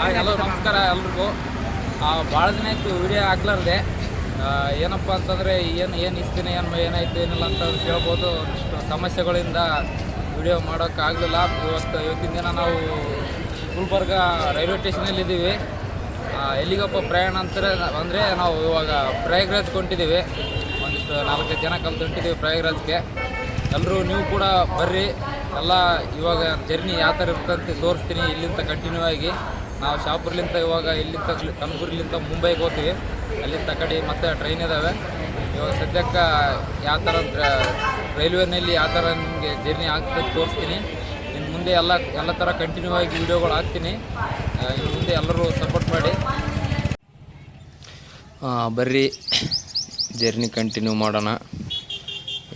Hello ನಮಸ್ಕಾರ ಎಲ್ರಿಗೂ. ಭಾಳ ದಿನ ಆಯಿತು ವಿಡಿಯೋ ಆಗ್ಲಾರ್ದೆ ಏನಪ್ಪ ಅಂತಂದರೆ, ಏನು ಏನು ಇಸ್ತೀನಿ ಏನು, ಏನಾಯ್ತು, ಏನಿಲ್ಲ ಅಂತ ಕೇಳ್ಬೋದು. ಒಂದಿಷ್ಟು ಸಮಸ್ಯೆಗಳಿಂದ ವಿಡಿಯೋ ಮಾಡೋಕ್ಕಾಗಲಿಲ್ಲ ಇವತ್ತು, ಇವತ್ತಿನ ದಿನ ನಾವು ಗುಲ್ಬರ್ಗ ರೈಲ್ವೆ ಸ್ಟೇಷನಲ್ಲಿದ್ದೀವಿ ಎಲ್ಲಿಗಪ್ಪ ಪ್ರಯಾಣ ಅಂತಾರೆ, ಅಂದರೆ ನಾವು ಇವಾಗ ಪ್ರಯಾಗ್ರಾಜ್ ಹೊಂಟಿದ್ದೀವಿ. ಒಂದಿಷ್ಟು ನಾಲ್ಕೈದು ಜನ ಕಲ್ತು ಹೊಂಟಿದ್ದೀವಿ ಪ್ರಯಾಗ್ರಾಜ್ಗೆ. ಎಲ್ಲರೂ ನೀವು ಕೂಡ ಬರ್ರಿ. ಎಲ್ಲ ಇವಾಗ ಜರ್ನಿ ಯಾವ ಥರ ಇರ್ತಂತೆ ತೋರಿಸ್ತೀನಿ. ಇಲ್ಲಿಂದ ಕಂಟಿನ್ಯೂ ಆಗಿ. ನಾವು ಶಾಪುರ್ಲಿಂದ ಇವಾಗ ಇಲ್ಲಿಂದ ಕನಕಪುರ್ಲಿಂದ ಮುಂಬೈಗೆ ಹೋಗ್ತೀವಿ. ಅಲ್ಲಿಂದ ಕಡೆ ಮತ್ತೆ ಟ್ರೈನ್ ಇದ್ದಾವೆ ಇವಾಗ ಸದ್ಯಕ್ಕೆ ಯಾವ ಥರ ರೈಲ್ವೆನಲ್ಲಿ ಯಾವ ಥರ ನಿಮಗೆ ಜರ್ನಿ ಆಗ್ತದೆ ತೋರಿಸ್ತೀನಿ. ಇನ್ನು ಮುಂದೆ ಎಲ್ಲ ಎಲ್ಲ ಥರ ಕಂಟಿನ್ಯೂ ಆಗಿ ವೀಡಿಯೋಗಳು ಹಾಕ್ತೀನಿ. ಇನ್ನು ಮುಂದೆ ಎಲ್ಲರೂ ಸಪೋರ್ಟ್ ಮಾಡಿ. ಬರ್ರಿ. ಜರ್ನಿ ಕಂಟಿನ್ಯೂ ಮಾಡೋಣ.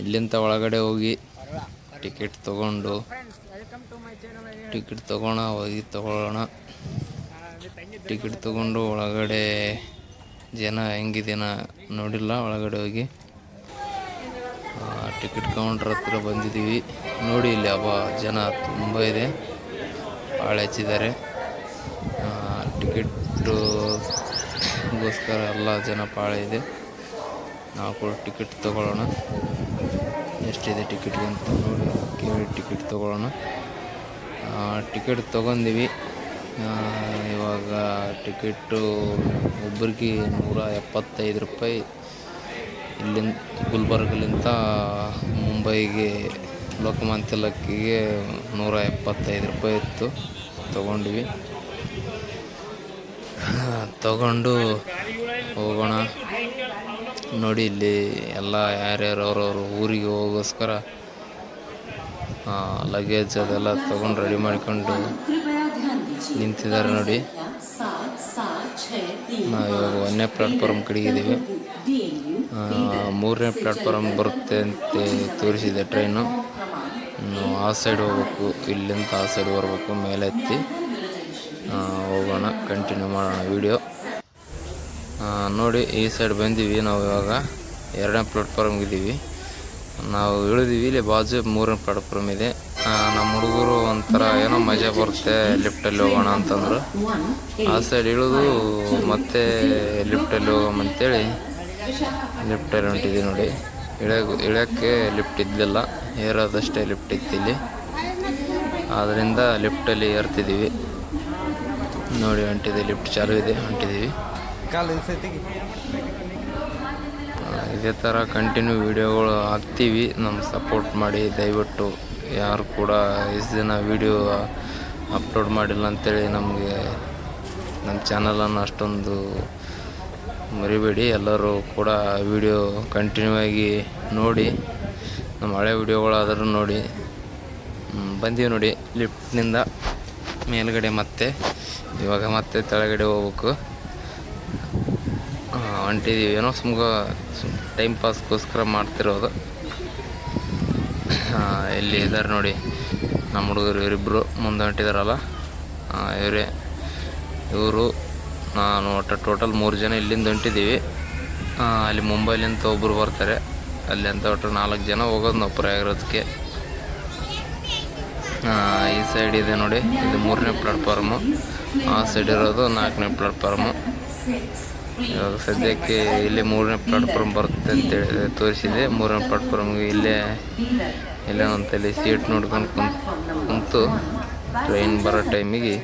ಇಲ್ಲಿಂದ ಒಳಗಡೆ ಹೋಗಿ ಟಿಕೆಟ್ ತೊಗೊಂಡು ಟಿಕೆಟ್ ತೊಗೋಣ ಹೋಗಿ ತಗೊಳ್ಳೋಣ. ಟಿಕೆಟ್ ತಗೊಂಡು ಒಳಗಡೆ ಜನ ಹೆಂಗಿದೇನ ನೋಡಿಲ್ಲ. ಒಳಗಡೆ ಹೋಗಿ ಟಿಕೆಟ್ ಕೌಂಟ್ರ್ ಹತ್ರ ಬಂದಿದ್ದೀವಿ. ನೋಡಿ ಇಲ್ಲಿ ಅಬ್ಬ ಜನ ತುಂಬ ಇದೆ. ಭಾಳ ಹೆಚ್ಚಿದ್ದಾರೆ. ಟಿಕೆಟ್ಗೋಸ್ಕರ ಎಲ್ಲ ಜನ ಭಾಳ ಇದೆ. ನಾವು ಕೂಡ ಟಿಕೆಟ್ ತಗೊಳ್ಳೋಣ. ಎಷ್ಟಿದೆ ಟಿಕೆಟ್ಗೆ ಅಂತ ನೋಡಿ, ಕೇಳಿ ಟಿಕೆಟ್ ತಗೊಳ್ಳೋಣ. ಟಿಕೆಟ್ ತೊಗೊಂಡಿವಿ. ಇವಾಗ ಟಿಕೆಟು ಒಬ್ಬರಿಗೆ ನೂರ ಎಪ್ಪತ್ತೈದು ರೂಪಾಯಿ. ಇಲ್ಲಿಂದ ಗುಲ್ಬರ್ಗಲಿಂದ ಮುಂಬೈಗೆ ಲೋಕಮಾನ್ಯ ತಿಲಕ್ಕಿಗೆ ನೂರ ಎಪ್ಪತ್ತೈದು ರೂಪಾಯಿ ಇತ್ತು. ತಗೊಂಡ್ವಿ. ತಗೊಂಡು ಹೋಗೋಣ. ನೋಡಿ ಇಲ್ಲಿ ಎಲ್ಲ ಯಾರ್ಯಾರು ಅವ್ರವ್ರ ಊರಿಗೆ ಹೋಗೋಸ್ಕರ ಲಗೇಜ್ ಅದೆಲ್ಲ ತೊಗೊಂಡು ರೆಡಿ ಮಾಡ್ಕೊಂಡು ನಿಂತಿದ್ದಾರೆ ನೋಡಿ. ನಾವು ಇವಾಗ ಒಂದನೇ ಪ್ಲಾಟ್ಫಾರ್ಮ್ ಕಡೆಗೆ ಇದ್ದೀವಿ ಮೂರನೇ ಪ್ಲಾಟ್ಫಾರ್ಮ್ ಬರುತ್ತೆ ಅಂತ ತೋರಿಸಿದೆ ಟ್ರೈನು ಆ ಸೈಡ್ ಹೋಗ್ಬೇಕು, ಇಲ್ಲಿಂದ ಆ ಸೈಡ್ ಬರಬೇಕು ಮೇಲೆ ಎತ್ತಿ ಹೋಗೋಣ ಕಂಟಿನ್ಯೂ ಮಾಡೋಣ ವಿಡಿಯೋ ನೋಡಿ, ಈ ಸೈಡ್ ಬಂದೀವಿ ನಾವು ಇವಾಗ. ಎರಡನೇ ಪ್ಲಾಟ್ಫಾರ್ಮ್ಗೆ ಇದ್ದೀವಿ ನಾವು ಇಳಿದೀವಿ, ಇಲ್ಲಿ ಬಾಜು ಮೂರನೇ ಪ್ಲಾಟ್ಫಾರ್ಮ್ ಇದೆ. ನಮ್ಮ ಹುಡುಗರು ಒಂಥರ ಏನೋ ಮಜಾ ಬರುತ್ತೆ ಲಿಫ್ಟಲ್ಲಿ ಹೋಗೋಣ ಅಂತಂದ್ರು. ಆ ಸೈಡ್ ಇಳಿದು ಮತ್ತೆ ಲಿಫ್ಟಲ್ಲಿ ಹೋಗೋಣ ಅಂತೇಳಿ ಲಿಫ್ಟಲ್ಲಿ ಹೊಂಟಿದ್ದೀವಿ ನೋಡಿ. ಇಳಿಯೋ ಇಳಿಯೋಕ್ಕೆ ಲಿಫ್ಟ್ ಇದ್ದಿಲ್ಲ ಏರೋದಷ್ಟೇ ಲಿಫ್ಟ್ ಇತ್ತಿಲ್ಲಿ ಆದ್ದರಿಂದ ಲಿಫ್ಟಲ್ಲಿ ಏರ್ತಿದ್ದೀವಿ. ನೋಡಿ ಹೊಂಟಿದೆ ಲಿಫ್ಟ್ ಚಾಲು ಇದೆ ಹೊಂಟಿದ್ದೀವಿ. ಇದೇ ಥರ ಕಂಟಿನ್ಯೂ ವೀಡಿಯೋಗಳು ಹಾಕ್ತೀವಿ. ನಮ್ಮ ಸಪೋರ್ಟ್ ಮಾಡಿ ದಯವಿಟ್ಟು. ಯಾರು ಕೂಡ ಇಷ್ಟು ದಿನ ವೀಡಿಯೋ ಅಪ್ಲೋಡ್ ಮಾಡಿಲ್ಲ ಅಂತೇಳಿ ನಮಗೆ ನಮ್ಮ ಚಾನಲನ್ನು ಅಷ್ಟೊಂದು ಮರಿಬೇಡಿ. ಎಲ್ಲರೂ ಕೂಡ ವಿಡಿಯೋ ಕಂಟಿನ್ಯೂ ಆಗಿ ನೋಡಿ, ನಮ್ಮ ಹಳೆ ವೀಡಿಯೋಗಳಾದರೂ ನೋಡಿ ಬಂದೀವಿ ನೋಡಿ ಲಿಫ್ಟ್ನಿಂದ ಮೇಲುಗಡೆ ಮತ್ತೆ, ಇವಾಗ ಮತ್ತೆ ಕೆಳಗಡೆ ಹೋಗ್ಬೇಕು. ಹೊಂಟಿದ್ದೀವಿ ಏನೋ ಸುಮ್ಗ ಟೈಮ್ ಪಾಸ್ಗೋಸ್ಕರ ಮಾಡ್ತಿರೋದು. ಇಲ್ಲಿ ಇದ್ದಾರೆ ನೋಡಿ. ನಮ್ಮ ಹುಡುಗರು ಇವರಿಬ್ಬರು ಮುಂದೆ ಹೊಂಟಿದಾರಲ್ಲ ಇವರೇ. ಇವರು, ನಾನು ಒಟ್ಟು ಟೋಟಲ್ ಮೂರು ಜನ ಇಲ್ಲಿಂದ ಹೊಂಟಿದ್ದೀವಿ ಅಲ್ಲಿ ಮುಂಬೈಲಿಂತ ಒಬ್ಬರು ಬರ್ತಾರೆ. ಅಲ್ಲಿ ಅಂತ ಒಟ್ಟು ನಾಲ್ಕು ಜನ ಹೋಗೋದು ನಾವು ಪ್ರಯಾಗರಾಜ್ಗೆ. ಈ ಸೈಡ್ ಇದೆ ನೋಡಿ. ಇದು ಮೂರನೇ ಪ್ಲಾಟ್ಫಾರ್ಮು ಆ ಸೈಡ್ ಇರೋದು ನಾಲ್ಕನೇ ಪ್ಲಾಟ್ಫಾರ್ಮು ಇವಾಗ ಸದ್ಯಕ್ಕೆ ಇಲ್ಲಿ ಮೂರನೇ ಪ್ಲಾಟ್ಫಾರ್ಮ್ ಬರುತ್ತೆ ಅಂತೇಳಿ ತೋರಿಸಿದೆ. ಮೂರನೇ ಪ್ಲಾಟ್ಫಾರ್ಮ್ಗೆ ಇಲ್ಲೇ ಇಲ್ಲೇ ಅಂತಲ್ಲಿ ಸೀಟ್ ನೋಡ್ಕೊಂಡು ಕುಂತ್ ಕುಂತು ಟ್ರೈನ್ ಬರೋ ಟೈಮಿಗೆ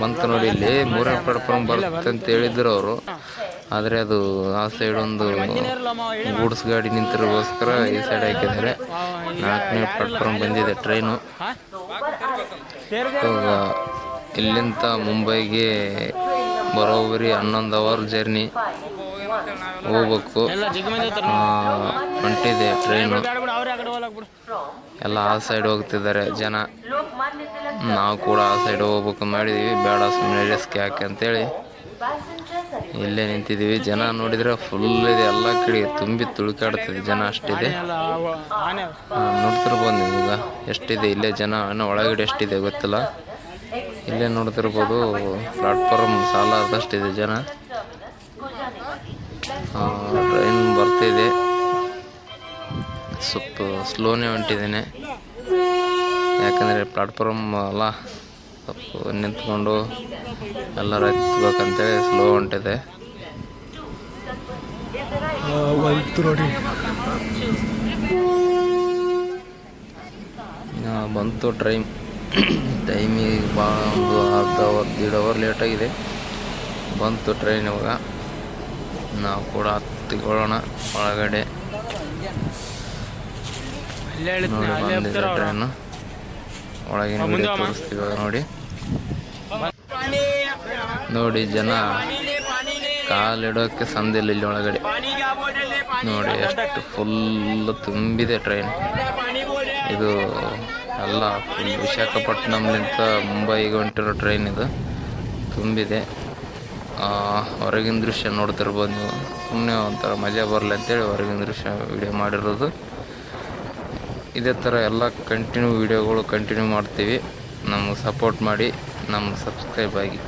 ಬಂತು ನೋಡಿ ಇಲ್ಲಿ ಮೂರನೇ ಪ್ಲಾಟ್ಫಾರ್ಮ್ ಬರುತ್ತೆ ಅಂತ ಹೇಳಿದ್ರು ಅವರು. ಆದರೆ ಅದು ಆ ಸೈಡ್ ಒಂದು ಗೂಡ್ಸ್ ಗಾಡಿ ನಿಂತಿರೋಸ್ಕರ ಈ ಸೈಡ್ ಹಾಕಿದ್ದಾರೆ. ನಾಲ್ಕನೇ ಪ್ಲಾಟ್ಫಾರ್ಮ್ ಬಂದಿದೆ ಟ್ರೈನು ಇವಾಗ ಇಲ್ಲಿಂದ ಮುಂಬೈಗೆ ಬರೋಬ್ಬರಿ ಹನ್ನೊಂದು ಅವರ್ ಜರ್ನಿ ಹೋಗ್ಬೇಕು. ಹೊಂಟಿದೆ ಟ್ರೈನು ಎಲ್ಲ ಆ ಸೈಡ್ ಹೋಗ್ತಿದ್ದಾರೆ ಜನ. ನಾವು ಕೂಡ ಆ ಸೈಡ್ ಹೋಗ್ಬೇಕು ಮಾಡಿದ್ದೀವಿ ಬೇಡ ಸುಮ್ಮನೆ ರಿಸ್ಕ್ ಯಾಕೆ ಅಂತೇಳಿ. ಇಲ್ಲೇ ನಿಂತಿದ್ದೀವಿ ಜನ ನೋಡಿದ್ರೆ ಫುಲ್ ಇದೆ. ಎಲ್ಲ ಕಡೆ ತುಂಬಿ ತುಳುಕಾಡ್ತಿದೆ. ಜನ ಅಷ್ಟಿದೆ. ನೋಡ್ತಿರ್ಬೋದು ಈಗ. ಎಷ್ಟಿದೆ? ಇಲ್ಲೇ ಜನ ಇನ್ನೂ ಒಳಗಡೆ ಎಷ್ಟಿದೆ ಗೊತ್ತಿಲ್ಲ. ಇಲ್ಲೇ ನೋಡ್ತಿರ್ಬೋದು. ಪ್ಲಾಟ್ಫಾರ್ಮ್ ಸಾಲಾರ್ದಷ್ಟಿದೆ ಜನ. ಟ್ರೈನ್ ಬರ್ತಿದೆ. ಸ್ವಲ್ಪ ಸ್ಲೋನೇ ಹೊಂಟಿದ್ದೇನೆ. ಯಾಕಂದರೆ ಪ್ಲಾಟ್ಫಾರ್ಮ್ ಅಲ್ಲ ಸ್ವಲ್ಪ ನಿಂತ್ಕೊಂಡು ಎಲ್ಲರೂ ಹತ್ಬೇಕಂತೇಳಿ ಸ್ಲೋ ಹೊಂಟಿದೆ ಬಂತು ನೋಡಿ. ಆ, ಬಂತು ಟ್ರೈನ್ ಟೈಮಿಗೆ ಭಾಳ ಒಂದು ಅರ್ಧ ಅವರ್ ದೀಡ್ ಅವರ್ ಲೇಟಾಗಿದೆ ಬಂತು ಟ್ರೈನ್ ಇವಾಗ. ನಾವು ಕೂಡ ಹತ್ತಿಕೊಳ್ಳೋಣ ಒಳಗಡೆ. ಟ್ರೈನ್. ಒಳಗಿನ. ತೋರಿಸ್ತೀವಿ ನೋಡಿ. ನೋಡಿ ಜನ ಕಾಲಿಡೋಕೆ ಸಂದಿಲ್ಲ ಇಲ್ಲಿ ಒಳಗಡೆ. ನೋಡಿ ಎಷ್ಟು ಫುಲ್ ತುಂಬಿದೆ ಟ್ರೈನ್ ಇದು ಎಲ್ಲ ವಿಶಾಖಪಟ್ಟಣಂಲಿಂತ ಮುಂಬೈಗೆ ಹೊಂಟಿರೋ ಟ್ರೈನ್ ಇದು. ತುಂಬಿದೆ. ಹೊರಗಿನ ದೃಶ್ಯ ನೋಡ್ತಿರ್ಬೋದು ನೀವು. ಸುಮ್ಮನೆ ಒಂಥರ ಮಜಾ ಬರಲಿ ಅಂತೇಳಿ ಹೊರಗಿನ ದೃಶ್ಯ ವಿಡಿಯೋ ಮಾಡಿರೋದು. ಇದೇ ಥರ ಎಲ್ಲ ಕಂಟಿನ್ಯೂ ವಿಡಿಯೋಗಳು ಕಂಟಿನ್ಯೂ ಮಾಡ್ತೀವಿ. ನಮಗೆ ಸಪೋರ್ಟ್ ಮಾಡಿ, ನಮ್ಗೆ ಸಬ್ಸ್ಕ್ರೈಬ್ ಆಗಿ.